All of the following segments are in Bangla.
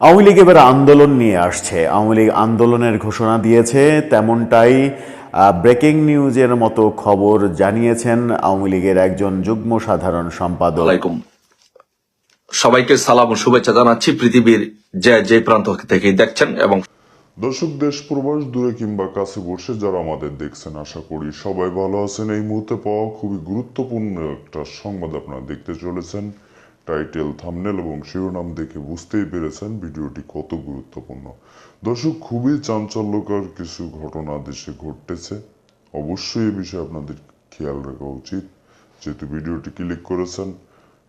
আওয়ামী লীগ এবার আন্দোলন নিয়ে আসছে। আওয়ামী লীগ আন্দোলনের ঘোষণা দিয়েছে তেমনটাই ব্রেকিং নিউজের মতো খবর জানিয়েছেন আওয়ামী লীগের একজন যুগ্ম সাধারণ সম্পাদক। আলাইকুম সবাইকে সালাম ও শুভেচ্ছা জানাচ্ছি পৃথিবীর যে যে প্রান্ত থেকে দেখছেন এবং দর্শক দেশ প্রবাস দূরে কিংবা কাছে বসে যারা আমাদের দেখছেন আশা করি সবাই ভালো আছেন। এই মুহূর্তে পাওয়া খুবই গুরুত্বপূর্ণ একটা সংবাদ আপনারা দেখতে চলেছেন। টাইটেল থামনেল এবং শিরোনাম দেখে বুঝতেই পেরেছেন ভিডিওটি কত গুরুত্বপূর্ণ। দর্শক, খুবই চাঞ্চল্যকর কিছু ঘটনা দেশে ঘটতেছে অবশ্যই এ বিষয়ে আপনাদের খেয়াল রাখা উচিত। যেহেতু ভিডিওটি ক্লিক করেছেন,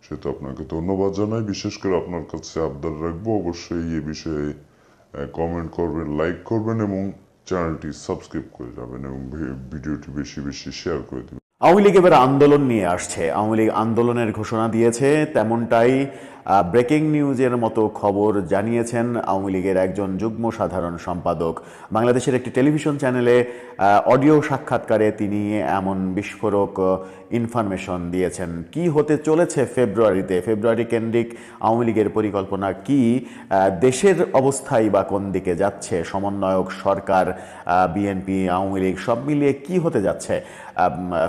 সেহেতু আপনাকে ধন্যবাদ জানাই। বিশেষ করে আপনার কাছে আবদার রাখব, অবশ্যই এ বিষয়ে কমেন্ট করবেন লাইক করবেন এবং চ্যানেলটি সাবস্ক্রাইব করে যাবেন এবং ভিডিওটি বেশি বেশি শেয়ার করে দেবেন। আওয়ামী লীগ এবার আন্দোলন নিয়ে আসছে। আওয়ামী লীগ আন্দোলনের ঘোষণা দিয়েছে তেমনটাই ব্রেকিং নিউজের মতো খবর জানিয়েছেন আওয়ামী লীগের একজন যুগ্ম সাধারণ সম্পাদক। বাংলাদেশের একটি টেলিভিশন চ্যানেলে অডিও সাক্ষাৎকারে তিনি এমন বিস্ফোরক ইনফরমেশন দিয়েছেন। কি হতে চলেছে ফেব্রুয়ারিতে? ফেব্রুয়ারি কেন্দ্রিক আওয়ামী লীগের পরিকল্পনা কি? দেশের অবস্থাই বা কোন দিকে যাচ্ছে? সমন্বয়ক সরকার বিএনপি, আওয়ামী লীগ সব মিলিয়ে কি হতে যাচ্ছে?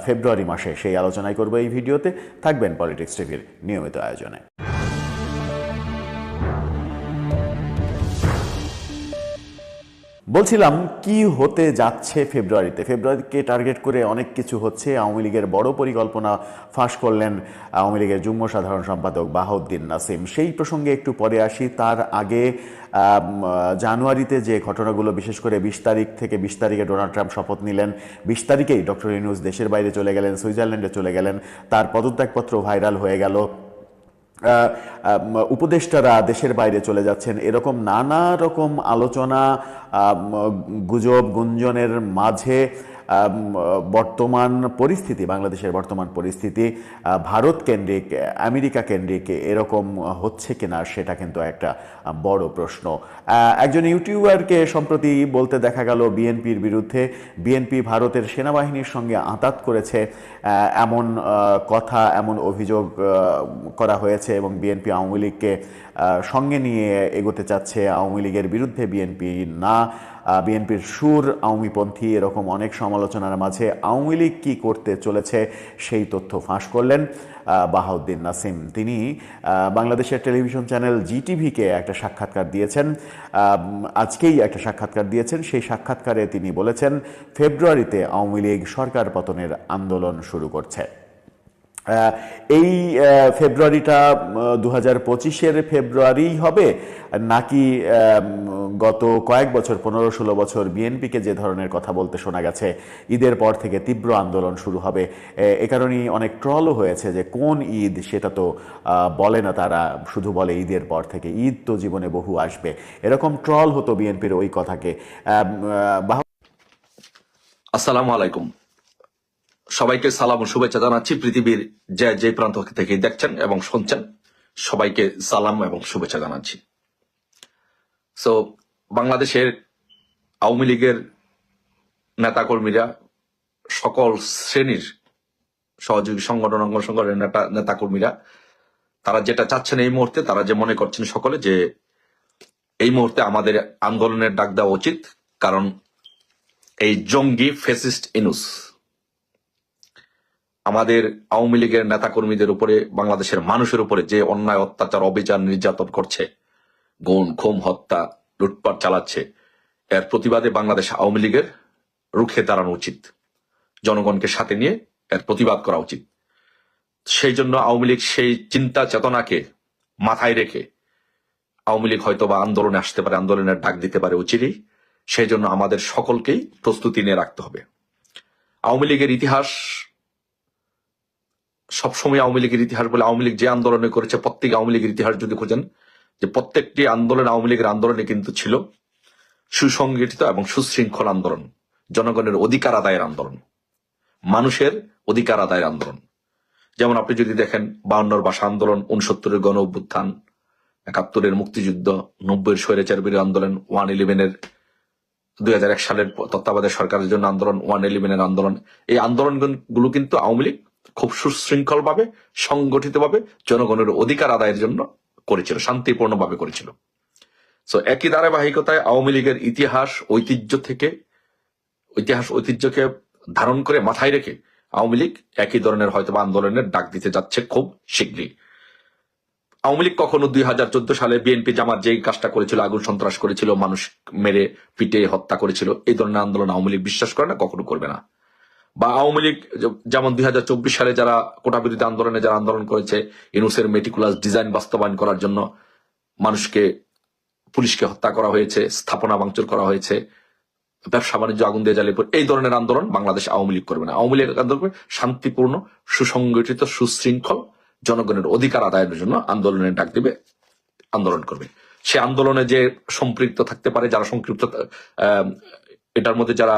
ফেব্রুয়ারি মাসে সেই আলোচনাই করব এই ভিডিওতে। থাকবেন পলিটিক্স টিভির নিয়মিত আয়োজনে। বলছিলাম, কি হতে যাচ্ছে ফেব্রুয়ারিতে? ফেব্রুয়ারিকে টার্গেট করে অনেক কিছু হচ্ছে। আওয়ামী লীগের বড় পরিকল্পনা ফাঁস করলেন আওয়ামী লীগের যুগ্ম সাধারণ সম্পাদক বাহাউদ্দিন নাসিম। সেই প্রসঙ্গে একটু পরে আসি। তার আগে জানুয়ারিতে যে ঘটনাগুলো, বিশেষ করে বিশ তারিখ থেকে বিশ তারিখে ডোনাল্ড ট্রাম্প শপথ নিলেন, বিশ তারিখেই ডক্টর ইউনুস দেশের বাইরে চলে গেলেন, সুইজারল্যান্ডে চলে গেলেন। তার পদত্যাগপত্র ভাইরাল হয়ে গেল। উপদেষ্টারা দেশের বাইরে চলে যাচ্ছেন। এরকম নানা রকম আলোচনা গুজব গুঞ্জনের মাঝে বর্তমান পরিস্থিতি, বাংলাদেশের বর্তমান পরিস্থিতি ভারত কেন্দ্রিক আমেরিকা কেন্দ্রিক এরকম হচ্ছে কিনা সেটা কিন্তু একটা বড় প্রশ্ন। একজন ইউটিউবারকে সম্প্রতি বলতে দেখা গেল বিএনপির বিরুদ্ধে, বিএনপি ভারতের সেনাবাহিনীর সঙ্গে আঁতাত করেছে এমন কথা, এমন অভিযোগ করা হয়েছে এবং বিএনপি আওয়ামী লীগকে সঙ্গে নিয়ে এগোতে চাচ্ছে, আওয়ামী লীগের বিরুদ্ধে বিএনপি না। বিএনপির সুর, আওয়ামীপন্থী, এরকম অনেক সমালোচনার মাঝে আওয়ামী লীগ কী করতে চলেছে সেই তথ্য ফাঁস করলেন বাহাউদ্দিন নাসিম। তিনি বাংলাদেশের টেলিভিশন চ্যানেল জিটিভিকে একটা সাক্ষাৎকার দিয়েছেন আজকেই একটা সাক্ষাৎকার দিয়েছেন। সেই সাক্ষাৎকারে তিনি বলেছেন, ফেব্রুয়ারিতে আওয়ামী লীগ সরকার পতনের আন্দোলন শুরু করছে। এই ফেব্রুয়ারিটা দু হাজার পঁচিশের ফেব্রুয়ারি হবে, নাকি গত কয়েক বছর, পনেরো ষোলো বছর বিএনপিকে যে ধরনের কথা বলতে শোনা গেছে, ঈদের পর থেকে তীব্র আন্দোলন শুরু হবে। এ- কারণেই অনেক ট্রলও হয়েছে যে কোন ঈদ, সেটা তো বলে না তারা, শুধু বলে ঈদের পর থেকে। ঈদ তো জীবনে বহু আসবে। এরকম ট্রল হতো বিএনপির ওই কথাকে। আসসালামু আলাইকুম। সবাইকে সালাম ও শুভেচ্ছা জানাচ্ছি পৃথিবীর যে যে প্রান্ত থেকে দেখছেন এবং শুনছেন, সবাইকে সালাম এবং শুভেচ্ছা জানাচ্ছি। সো বাংলাদেশের আওয়ামী লীগের নেতাকর্মীরা সকল শ্রেণির সহযোগী সংগঠন, অঙ্গ সংগঠনের নেতা নেতাকর্মীরা, তারা যেটা চাচ্ছেন এই মুহূর্তে, তারা যে মনে করছেন সকলে যে এই মুহূর্তে আমাদের আন্দোলনের ডাক দেওয়া উচিত, কারণ এই জঙ্গি ফেসিস্ট ইনুস আমাদের আওয়ামী লীগের নেতাকর্মীদের উপরে, বাংলাদেশের মানুষের উপরে যে অন্যায়, অত্যাচার, অবিচার, নির্যাতন করছে গুণ খুম হত্যা, লুটপাট চালাচ্ছে, এর প্রতিবাদে বাংলাদেশ আওয়ামী লীগের রুখে দাঁড়ানো উচিত। জনগণকে সাথে নিয়ে এর প্রতিবাদ করা উচিত। সেই জন্য আওয়ামী লীগ সেই চিন্তা চেতনাকে মাথায় রেখে আওয়ামী লীগ হয়তো বা আন্দোলনে আসতে পারে, আন্দোলনের ডাক দিতে পারে উচিতই। সেই জন্য আমাদের সকলকেই প্রস্তুতি নিয়ে রাখতে হবে। আওয়ামী লীগের ইতিহাস সবসময় আওয়ামী লীগের ইতিহাস বলে আওয়ামী লীগ যে আন্দোলনে করেছে, প্রত্যেক আওয়ামী লীগের ইতিহাস যদি খোঁজেন, যে প্রত্যেকটি আন্দোলন আওয়ামী লীগের আন্দোলনে কিন্তু ছিল সুসংগঠিত এবং সুশৃঙ্খল আন্দোলন, জনগণের অধিকার আদায়ের আন্দোলন, মানুষের অধিকার আদায়ের আন্দোলন। যেমন আপনি যদি দেখেন বাউন্নর ভাষা আন্দোলন উনসত্তরের গণ অভ্যুত্থান, একাত্তরের মুক্তিযুদ্ধ, নব্বইয়ের স্বৈরাচার বিরোধী আন্দোলন, ওয়ান ইলেভেনের দুই হাজার এক সালের তত্ত্বাবধায়ক সরকারের জন্য আন্দোলন, ওয়ান ইলেভেনের আন্দোলন। এই আন্দোলনগুলো কিন্তু আওয়ামী লীগ খুব সুশৃঙ্খল ভাবে সংগঠিত ভাবে জনগণের অধিকার আদায়ের জন্য করেছিল শান্তিপূর্ণ ভাবে করেছিল। সো একই ধারাবাহিকতায় আওয়ামী লীগের ইতিহাস, ঐতিহ্য থেকে, ইতিহাস, ঐতিহ্যকে ধারণ করে মাথায় রেখে আওয়ামী লীগ একই ধরনের হয়তো আন্দোলনের ডাক দিতে যাচ্ছে খুব শীঘ্রই। আওয়ামী লীগ কখনো দুই হাজার চোদ্দ সালে বিএনপি জামাত যেই কাজটা করেছিল, আগুন সন্ত্রাস করেছিল, মানুষ মেরে পিটে হত্যা করেছিল, এই ধরনের আন্দোলন আওয়ামী লীগ বিশ্বাস করে না, কখনো করবে না। বা আওয়ামী লীগ যেমন দুই হাজার চব্বিশ সালে যারা কোটা বিরোধী আন্দোলনে যারা আন্দোলন করেছে ইনুসের মেটিকুলাস ডিজাইন বাস্তবায়ন করার জন্য মানুষকে পুলিশকে হত্যা করা হয়েছে স্থাপনা ভাঙচুর করা হয়েছে ব্যবসা বাণিজ্য আগুন দিয়ে জ্বালিয়ে এই ধরনের আন্দোলন বাংলাদেশ আওয়ামী লীগ করবে না। আওয়ামী লীগ আন্দোলন করবে শান্তিপূর্ণ সুসংগঠিত সুশৃঙ্খল জনগণের অধিকার আদায়ের জন্য আন্দোলনের ডাক দিবে আন্দোলন করবে। সে আন্দোলনে যে সম্পৃক্ত থাকতে পারে যারা আহ, এটার মধ্যে যারা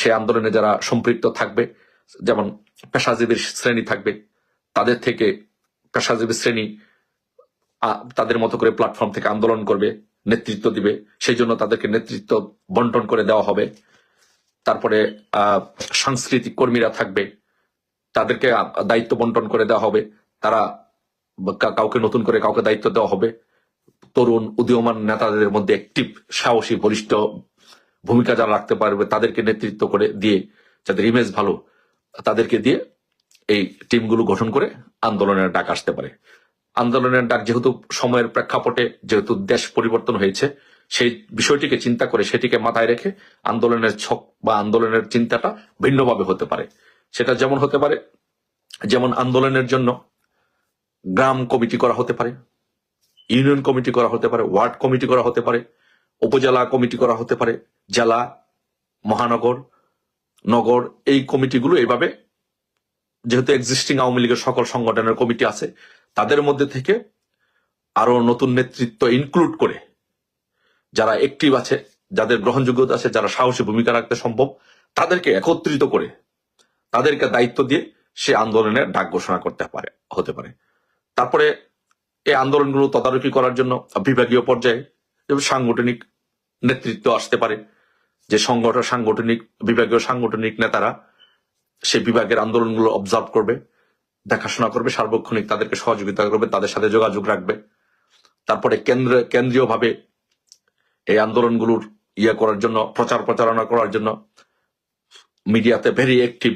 সে আন্দোলনে যারা সম্পৃক্ত থাকবে, যেমন পেশাজীবীর শ্রেণি থাকবে, তাদের থেকে পেশাজীবী শ্রেণি তাদের মতো করে প্ল্যাটফর্ম থেকে আন্দোলন করবে, নেতৃত্ব দিবে, সেই জন্য তাদেরকে নেতৃত্ব বন্টন করে দেওয়া হবে। তারপরে সাংস্কৃতিক কর্মীরা থাকবে, তাদেরকে দায়িত্ব বন্টন করে দেওয়া হবে, তারা কাউকে নতুন করে কাউকে দায়িত্ব দেওয়া হবে। তরুণ, উদীয়মান নেতাদের মধ্যে একটি সাহসী, বলিষ্ঠ ভূমিকা যারা রাখতে পারবে, তাদেরকে নেতৃত্ব করে দিয়ে, যাদের ইমেজ ভালো, তাদেরকে দিয়ে এই টিমগুলো গঠন করে আন্দোলনের ডাক আসতে পারে। আন্দোলনের ডাক যেহেতু সময়ের প্রেক্ষাপটে যেহেতু দেশ পরিবর্তন হয়েছে, সেই বিষয়টিকে চিন্তা করে সেটিকে মাথায় রেখে আন্দোলনের ছক বা আন্দোলনের চিন্তাটা ভিন্নভাবে হতে পারে। সেটা যেমন হতে পারে, যেমন আন্দোলনের জন্য গ্রাম কমিটি করা হতে পারে, ইউনিয়ন কমিটি করা হতে পারে, ওয়ার্ড কমিটি করা হতে পারে উপজেলা কমিটি করা হতে পারে, জেলা, মহানগর, নগর, এই কমিটিগুলো এইভাবে, যেহেতু এক্সিস্টিং আওয়ামী লীগের সকল সংগঠনের কমিটি আছে, তাদের মধ্যে থেকে আরও নতুন নেতৃত্ব ইনক্লুড করে যারা একটিভ আছে, যাদের গ্রহণযোগ্যতা আছে, যারা সাহসী ভূমিকা রাখতে সম্ভব, তাদেরকে একত্রিত করে তাদেরকে দায়িত্ব দিয়ে সে আন্দোলনের ডাক ঘোষণা করতে পারে, হতে পারে। তারপরে এই আন্দোলনগুলো তদারকি করার জন্য বিভাগীয় পর্যায়ে যেমন সাংগঠনিক নেতৃত্ব আসতে পারে। যে সংগঠন, সাংগঠনিক, বিভাগীয় সাংগঠনিক নেতারা সে বিভাগের আন্দোলনগুলো অবজার্ভ করবে, দেখাশোনা করবে, সার্বক্ষণিক তাদেরকে সহযোগিতা করবে, তাদের সাথে যোগাযোগ রাখবে। তারপরে কেন্দ্র, কেন্দ্রীয়ভাবে এই আন্দোলনগুলোর ইয়ে করার জন্য, প্রচার প্রচারণা করার জন্য মিডিয়াতে ভেরি অ্যাক্টিভ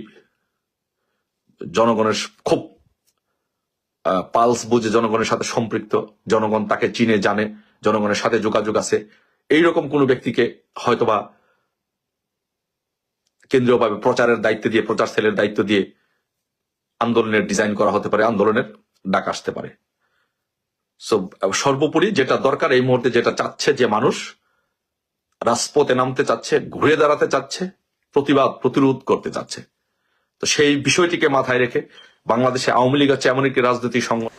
জনগণের খুব পালস বুঝে জনগণের সাথে সম্পৃক্ত। জনগণ তাকে চিনে, জানে। জনগণের সাথে যোগাযোগ আছে। এইরকম কোন ব্যক্তিকে হয়তোবা কেন্দ্রীয়ভাবে প্রচারের দায়িত্ব দিয়ে, প্রচার সেলের দায়িত্ব দিয়ে আন্দোলনের ডিজাইন করা হতে পারে, আন্দোলনের ডাক আসতে পারে। সর্বোপরি যেটা দরকার এই মুহূর্তে যেটা চাচ্ছে যে মানুষ রাজপথে নামতে চাচ্ছে, ঘুরে দাঁড়াতে চাচ্ছে, প্রতিবাদ, প্রতিরোধ করতে চাচ্ছে। তো সেই বিষয়টিকে মাথায় রেখে বাংলাদেশে আওয়ামী লীগ হচ্ছে এমন একটি রাজনৈতিক সংগঠন।